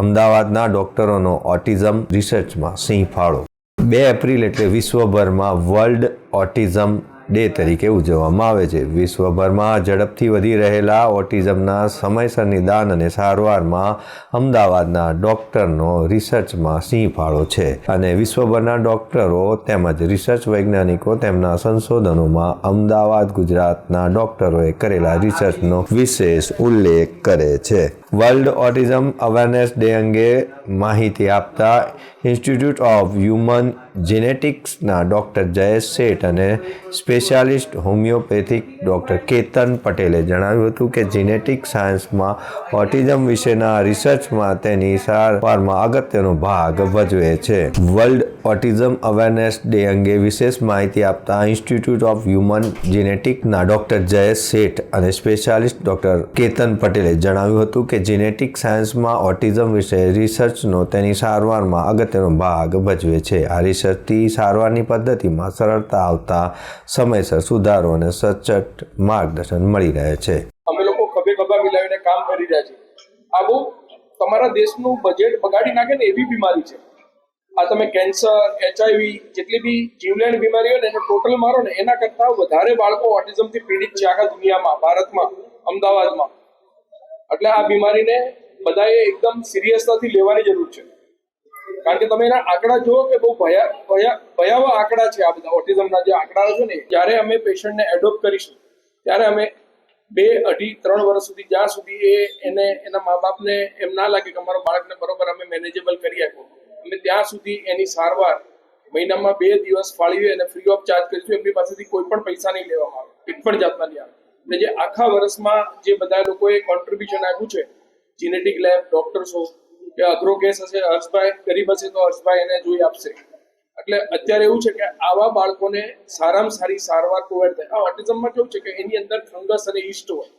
અમદાવાદના ડોક્ટરોનો ઓટિઝમ રિસર્ચમાં સિંહ ફાળો. બે એપ્રિલ એટલે વિશ્વભરમાં વર્લ્ડ ઓટિઝમ ડે તરીકે ઉજવવામાં આવે છે. વિશ્વભરમાં ઝડપથી વધી રહેલા ઓટિઝમના સમયસર નિદાન અને સારવારમાં અમદાવાદના ડોક્ટરનો રિસર્ચમાં સિંહ ફાળો છે. અને વિશ્વભરના ડોક્ટરો તેમજ રિસર્ચ વૈજ્ઞાનિકો તેમના સંશોધનોમાં અમદાવાદ, ગુજરાતના ડોક્ટરોએ કરેલા રિસર્ચનો વિશેષ ઉલ્લેખ કરે છે. વર્લ્ડ ઓટિઝમ અવેરનેસ ડે અંગે માહિતી આપતા ઇન્સ્ટિટ્યૂટ ઓફ હ્યુમન જેનેટિક્સના ડૉક્ટર જયેશ શેઠ અને સ્પેશિયાલિસ્ટ હોમિયોપેથિક ડૉક્ટર કેતન પટેલે જણાવ્યું હતું કે જીનેટિક સાયન્સમાં ઓટિઝમ વિશેના રિસર્ચમાં તેની સારવારમાં અગત્યનો ભાગ ભજવે છે. વર્લ્ડ ઓટિઝમ અવેરનેસ ડે અંગે વિશેષ માહિતી આપતા ઇન્સ્ટિટ્યૂટ ઓફ હ્યુમન જેનેટિકના ડૉક્ટર જયેશ શેઠ અને સ્પેશિયાલિસ્ટ ડૉક્ટર કેતન પટેલે જણાવ્યું હતું કે જેનેટિક સાયન્સમાં ઓટિઝમ વિશે રિસર્ચનો તેની સારવારમાં અગત્યનો ભાગ ભજવે છે. આ રિસર્ચથી સારવારની પદ્ધતિમાં સરળતા આવતા સમયસર સુધારો અને સચોટ માર્ગદર્શન મળી રહે છે. અમે લોકો ખભે ખભા મિલાવીને કામ કરી રહ્યા છીએ. આ બહુ તમારા દેશનું બજેટ બગાડી નાખે ને એવી બીમારી છે. આ તમે કેન્સર એચઆઈવી જેટલી બી જીવલેણ બીમારી હોય ને એને ટોટલ મારો ને એના કરતાં વધારે બાળકો ઓટિઝમથી પીડિત છે આખા દુનિયામાં, ભારતમાં, અમદાવાદમાં. એટલે આ બીમારીને બધાએ એકદમ સિરિયસતાથી લેવાની જરૂર છે. કારણ કે તમે એના આંકડા જુઓ કે બહુ ભયા ભયા, ભયાવહ આંકડા છે આ બધા. ઓટિઝમના જે આંકડા છે ને, જ્યારે અમે પેશન્ટને એડોપ્ટ કરીશું, ત્યારે અમે બે અઢી ત્રણ વર્ષ સુધી, જ્યાં સુધી એ એને, એના મા બાપને એમ ના લાગે કે અમારા બાળકને બરોબર અમે મેનેજેબલ કરી આપો. અમે ત્યાં સુધી એની સારવાર મહિનામાં બે દિવસ ફાળવી અને ફ્રી ઓફ ચાર્જ કરીશું, એમની પાસેથી કોઈ પણ પૈસા નહીં લેવામાં આવે. એક પણ જાતના નહીં આવે. એટલે જે આખા વર્ષમાં જે બધા લોકોએ કોન્ટ્રીબ્યુશન આપ્યું છે જીનેટિક લેબ ડોક્ટર્સો કે અઘરો કેસ હશે, હર્ષભાઈ ગરીબ હશે તો હર્ષભાઈ એને જોઈ આપશે. એટલે અત્યારે એવું છે કે આવા બાળકોને સારામાં સારી સારવાર પ્રોવાઈડ થાય. આ ઓટિઝમમાં કેવું છે કે એની અંદર ફંગસ અને ઈસ્ટ હોય.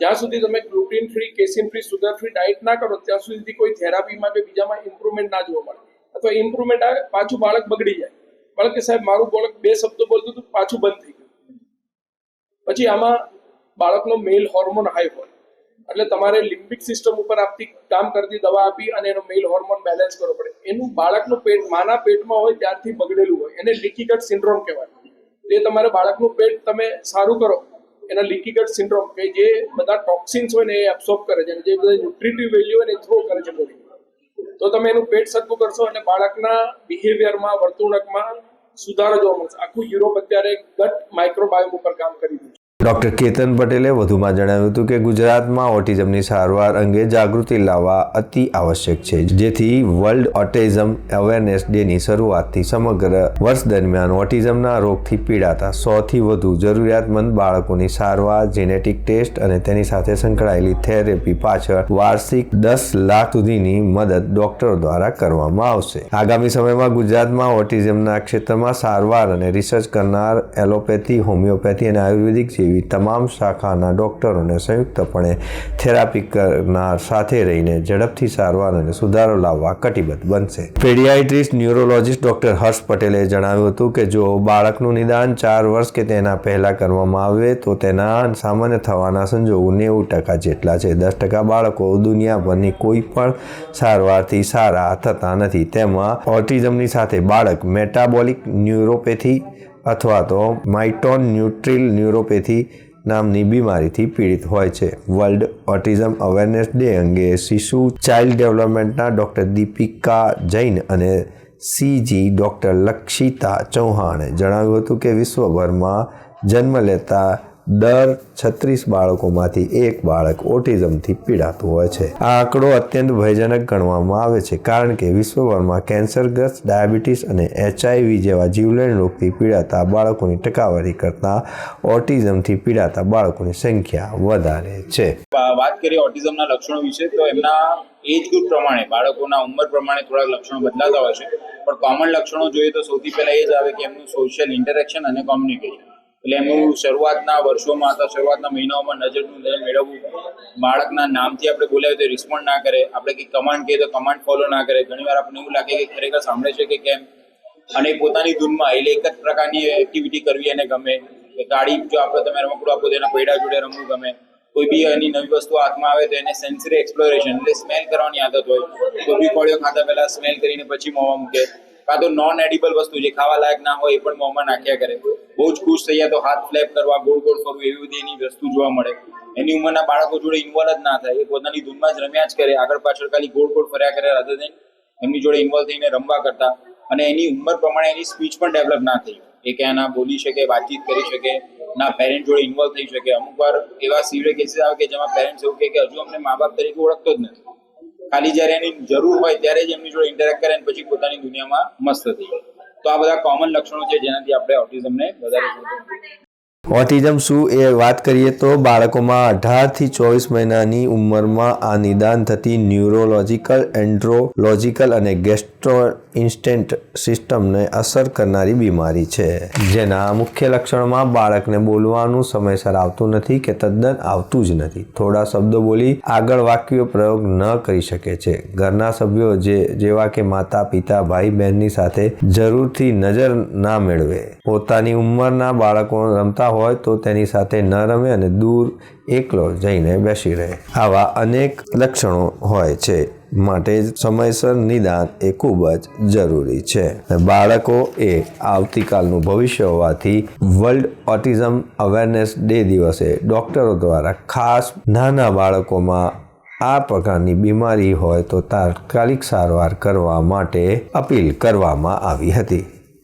જ્યાં સુધી તમે gluten free casein free sugar free diet ના કરો, ત્યાં સુધી કોઈ થેરાપીમાં કે બીજામાં ઇમ્પ્રુવમેન્ટ ના જોવા મળે. અથવા ઇમ્પ્રુવમેન્ટ આવે, પાછું બાળક બગડી જાય. બાળક કે સાહેબ, મારું બાળક બે શબ્દો બોલતું હતું, પાછું બંધ થઈ ગયું. પછી આમાં બાળકનો મેલ હોર્મોન હાઈ હોય. એટલે તમારે લિમ્બિક સિસ્ટમ ઉપર આપતી કામ કરતી દવા આપી અને એનો મેલ હોર્મોન બેલેન્સ કરવો પડે. એનું બાળકનું પેટ માના પેટમાં હોય ત્યારથી બગડેલું હોય. એને લીકી ગટ સિન્ડ્રોમ કહેવાય. એ તમારે બાળકનું પેટ તમે સારું કરો, એના લીકી સિન્ડ્રોમ કે જે બધા ટોક્સિન્સ હોય ને એ એબ્સોર્બ કરે છે. અને જે બધા ન્યુટ્રિટિવ વેલ્યુ હોય એ થ્રો કરે છે બોડી તો તમે એનું પેટ સરખું કરશો અને બાળકના બિહેવિયરમાં વર્તણૂકમાં સુધારો જોવા મળશે. આખું યુરોપ અત્યારે ગટ માઇક્રોબાયોમ ઉપર કામ કરી રહ્યું છે. ડૉક્ટર કેતન પટેલે વધુમાં જણાવ્યું હતું કે ગુજરાતમાં ઓટિઝમની સારવાર અંગે જાગૃતિ લાવવા અતિ આવશ્યક છે, જેથી વર્લ્ડ ઓટિઝમ અવેરનેસ ડેની શરૂઆતથી સમગ્ર વર્ષ દરમિયાન ઓટિઝમના રોગથી પીડાતા સોથી વધુ જરૂરિયાતમંદ બાળકોની સારવાર, જેનેટિક ટેસ્ટ અને તેની સાથે સંકળાયેલી થેરેપી પાછળ વાર્ષિક દસ લાખ સુધીની મદદ ડોક્ટરો દ્વારા કરવામાં આવશે. આગામી સમયમાં ગુજરાતમાં ઓટિઝમના ક્ષેત્રમાં સારવાર અને રિસર્ચ કરનાર એલોપેથી, હોમિયોપેથી અને આયુર્વેદિક જેવી તમામ શાખાના ડૉક્ટરોને સંયુક્તપણે થેરાપી કરનાર સાથે રહીને ઝડપથી સારવાર અને સુધારો લાવવા કટિબદ્ધ બનશે. પેડિયાટ્રિસ્ટ ન્યુરોલોજિસ્ટ ડોક્ટર હર્ષ પટેલે જણાવ્યું હતું કે જો બાળકનું નિદાન ચાર વર્ષ કે તેના પહેલાં કરવામાં આવે, તો તેના સામાન્ય થવાના સંજોગો નેવું ટકા જેટલા છે. દસ ટકા બાળકો દુનિયાભરની કોઈ પણ સારવારથી સારા થતા નથી. તેમાં ઓટિઝમની સાથે બાળક મેટાબોલિક ન્યુરોપેથી અથવા તો માઇટોન ન્યુટ્રિલ ન્યુરોપેથી નામની બીમારીથી પીડિત હોય છે. વર્લ્ડ ઓટિઝમ અવેરનેસ ડે અંગે શિશુ ચાઇલ્ડ ડેવલપમેન્ટના ડૉક્ટર દીપિકા જૈન અને સીજી ડૉક્ટર લક્ષિતા ચૌહાણે જણાવ્યું હતું કે વિશ્વભરમાં જન્મ લેતા દર છત્રીસ બાળકોમાંથી એક બાળક ઓટિઝમથી પીડાતું હોય છે. આ આંકડો અત્યંત ભયજનક ગણવામાં આવે છે, કારણ કે વિશ્વભરમાં કેન્સરગ્રસ્ત, ડાયાબિટીસ અને એચઆઈવી જેવા જીવલેણ રોગથી પીડાતા બાળકોની ટકાવારી કરતાં ઓટિઝમથી પીડાતા બાળકોની સંખ્યા વધારે છે. વાત કરીએ ઓટિઝમના લક્ષણો વિશે, તો એમના એજ ગ્રુપ પ્રમાણે, બાળકોના ઉંમર પ્રમાણે થોડા લક્ષણો બદલાતા હોય છે. પણ કોમન લક્ષણો જોઈએ તો સૌથી પહેલા એ જ આવે કે એમનું સોશિયલ ઇન્ટરેક્શન અને કોમ્યુનિકેશન એટલે એમનું શરૂઆતના વર્ષોમાં અથવા શરૂઆતના મહિનાઓમાં નજરનું ધ્યાન મેળવવું, બાળકના નામથી આપણે બોલાવીએ તો રિસ્પોન્ડ ના કરે. આપણે કંઈક કમાન્ડ કહીએ તો કમાન્ડ ફોલો ના કરે. ઘણીવાર આપણને એવું લાગે કે ખરેખર સાંભળે છે કે કેમ? અને પોતાની ધૂનમાં એટલે એક જ પ્રકારની એક્ટિવિટી કરવી એને ગમે. ગાડી જો આપણે તમે રમકડું આપો તો એના પૈડા જોડે રમવું ગમે. કોઈ બી એની નવી વસ્તુ હાથમાં આવે તો એને સેન્સરી એક્સપ્લોરેશન એટલે સ્મેલ કરવાની આદત હોય. કોઈ બી કોળીઓ ખાતા પહેલા સ્મેલ કરીને પછી મોંમાં મૂકે. કાં તો નોન એડિબલ વસ્તુ જે ખાવા લાયક ના હોય એ પણ મોંમાં નાખ્યા કરે. બહુ જ ખુશ થઈ જાય તો હાથ ફ્લેપ કરવા, ગોળ ગોળ ફરવું એવી બધી એની વસ્તુ જોવા મળે. એની ઉંમરના બાળકો જોડે ઇન્વોલ્વ જ ના થાય. એ પોતાની ધૂનમાં જ રમ્યા જ કરે. આગળ પાછળ ખાલી ગોળ ગોળ ફર્યા કરે રાધર દેન એમની જોડે ઇન્વોલ્વ થઈને રમવા કરતા. અને એની ઉંમર પ્રમાણે એની સ્પીચ પણ ડેવલપ ના થઈ. એ ક્યાં ના બોલી શકે, વાતચીત કરી શકે, ના પેરેન્ટ જોડે ઇન્વોલ્વ થઈ શકે. અમુક વાર એવા સિવિયર કેસીસ આવે કે જેમાં પેરેન્ટ્સ એવું કે હજુ અમને મા બાપ તરીકે ઓળખતો જ નથી. ખાલી જ્યારે એની જરૂર હોય ત્યારે જ એમની જોડે ઇન્ટરેક્ટ કરે પછી પોતાની દુનિયામાં મસ્ત થઈ જાય તો આ બધા કોમન લક્ષણો છે જેનાથી આપણે ઓટિઝમને વધારે. ઓટિઝમ શું એ વાત કરીએ તો બાળકોમાં અઢારથી ચોવીસ મહિનાની ઉંમરમાં આ નિદાન થતી ન્યુરોલોજીકલ, એન્ડ્રોલોજીકલ અને ગેસ્ટ્રો ઇન્સ્ટેન્ટ સિસ્ટમને અસર કરનારી બીમારી છે. જેના મુખ્ય લક્ષણમાં બાળકને બોલવાનું સમયસર આવતું નથી કે તદ્દન આવતું જ નથી. થોડા શબ્દો બોલી આગળ વાક્યો પ્રયોગ ન કરી શકે છે. ઘરના સભ્યો જે, જેવા કે માતા, પિતા, ભાઈ, બહેનની સાથે જરૂરથી નજર ના મેળવે. પોતાની ઉંમરના બાળકો રમતા હોય તો તેની સાથે ન રમે અને દૂર એકલો જઈને બેસી રહે. આવા અનેક લક્ષણો હોય છે. માટે સમયસર નિદાન એ ખૂબ જ જરૂરી છે. બાળકો એ આવતીકાલનું ભવિષ્ય હોવાથી વર્લ્ડ ઓટિઝમ અવેરનેસ ડે દિવસે ડોક્ટરો દ્વારા ખાસ નાના બાળકોમાં આ પ્રકારની બીમારી હોય તો તાત્કાલિક સારવાર કરવા માટે અપીલ કરવામાં આવી હતી.